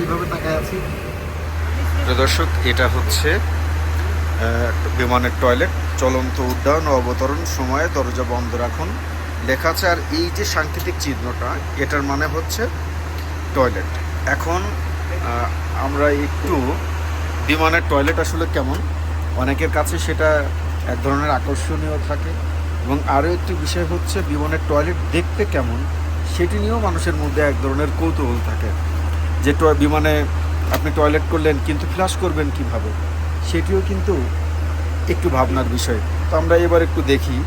এইভাবে তাকায় আছি। দর্শক, এটা হচ্ছে বিমানের টয়লেট, চলন্ত উড্ডয়ন ও অবতরণ সময়ে দরজা বন্ধ রাখুন। লেখা আছে, আর এই যে সাংকেতিক চিহ্নটা, এটার মানে হচ্ছে টয়লেট। এখন আমরা একটু, বিমানের টয়লেট আসলে কেমন? অনেকের কাছে সেটা এক ধরনের আকর্ষণীয় থাকে। এবং আরও একটি বিষয় হচ্ছে, বিমানের টয়লেট দেখতে কেমন? সেটি নিয়েও মানুষের মধ্যে এক ধরনের কৌতূহল থাকে। যে বিমানে আপনি টয়লেট করলেন, কিন্তু ফ্লাশ করবেন কীভাবে? সেটিও কিন্তু একটু ভাবনার বিষয়। তো আমরা এবার একটু দেখি।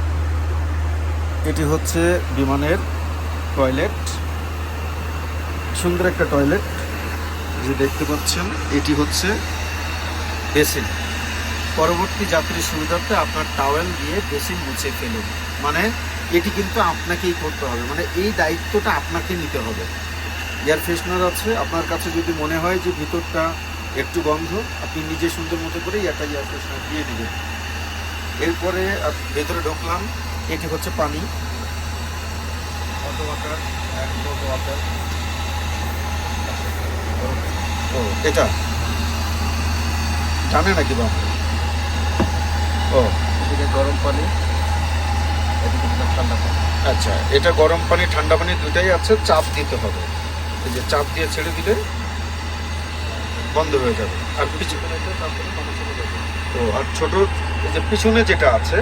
এটি হচ্ছে বিমানের টয়লেট। সুন্দর একটা টয়লেট। যে দেখতে পাচ্ছেন, এটি হচ্ছে বেসিন। পরবর্তী যাত্রীর সুবিধার্থে আপনার টাওয়েল দিয়ে বেসিন মুছে ফেলুন। মানে এটি কিন্তু আপনাকেই করতে হবে। মানে এই দায়িত্বটা আপনাকে নিতে হবে। এয়ার ফ্রেশনার আছে। আপনার কাছে যদি মনে হয় যে ভিতরটা একটু গন্ধ আপনি নিজে সুন্দর মতো করে একটা এয়ার ফ্রেশনার দিয়ে দিবেন। এরপরে ভেতরে ঢুকলাম। এটি হচ্ছে পানি। ওয়াটার ওয়াটার ও এটা? জানে নাকি বাবা? ও। এদিকে গরম পানি এদিকে ঠান্ডা পানি। আচ্ছা এটা গরম পানি ঠান্ডা পানি দুটাই আছে চাপ দিতে হবে। এই যে চাপ দিয়ে ছেড়ে দিলে বন্ধ হয়ে যাবে। আর পিছনে তো আর ছোট এই যে পিছনে যেটা আছে,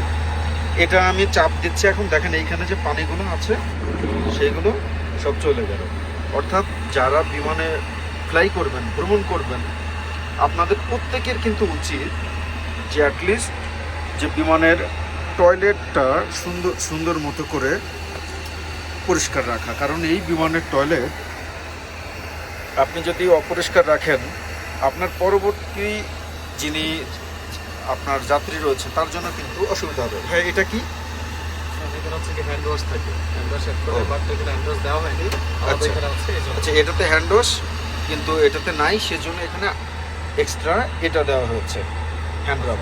এটা আমি চাপ দিচ্ছি এখন। দেখেন এইখানে যে পানিগুলো আছে, সেইগুলো সব চলে গেল। অর্থাৎ যারা বিমানে ফ্লাই করবেন, ভ্রমণ করবেন, আপনাদের প্রত্যেকের কিন্তু উচিত যে অ্যাটলিস্ট যে বিমানের টয়লেটটা সুন্দর সুন্দর মতো করে পরিষ্কার রাখা। কারণ এই বিমানের টয়লেট আপনি যদি অপরিষ্কার রাখেন আপনার পরবর্তী যিনি আপনার যাত্রী রয়েছে তার জন্য কিন্তু অসুবিধা হবে। হ্যাঁ এটা কি? হচ্ছে আচ্ছা। আচ্ছা এটাতে হ্যান্ড ওয়াশ কিন্তু এটাতে নাই সেজন্য এখানে এক্সট্রা এটা দেওয়া হয়েছে হ্যান্ড রাব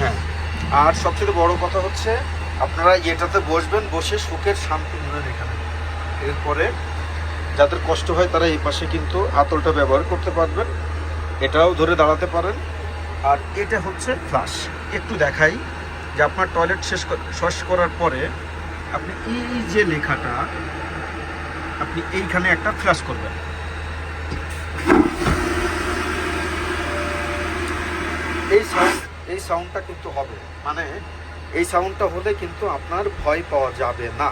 হ্যাঁ। আর সবচেয়ে বড় কথা হচ্ছে আপনারা এটাতে বসবেন বসে সুখের শান্তি নেবেন এখানে। এরপরে যাদের কষ্ট হয় তারা এই পাশে কিন্তু হাতলটা ব্যবহার করতে পারবেন। এটাও ধরে দাঁড়াতে পারেন। আর এটা হচ্ছে ফ্লাশ একটু দেখাই যে আপনার টয়লেট শেষ শেষ করার পরে আপনি এই যে লেখাটা, আপনি এইখানে একটা ফ্ল্যাশ করবেন। এই সাউন্ড এই সাউন্ডটা কিন্তু হবে। মানে এই সাউন্ডটা হলে কিন্তু আপনার ভয় পাওয়া যাবে না।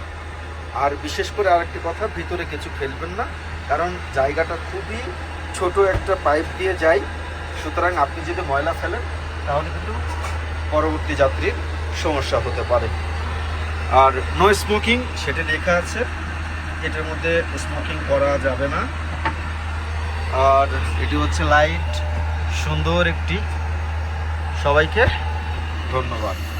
আর বিশেষ করে আরেকটি কথা, ভিতরে কিছু ফেলবেন না, কারণ জায়গাটা খুবই ছোট একটা পাইপ দিয়ে যায়। সুতরাং আপনি যদি ময়লা ফেলেন, তাহলে কিন্তু পরবর্তী যাত্রীর সমস্যা হতে পারে। আর নো স্মোকিং সেটা লেখা আছে। এটার মধ্যে স্মোকিং করা যাবে না। আর এটি হচ্ছে লাইট সুন্দর একটি। সবাইকে ধন্যবাদ।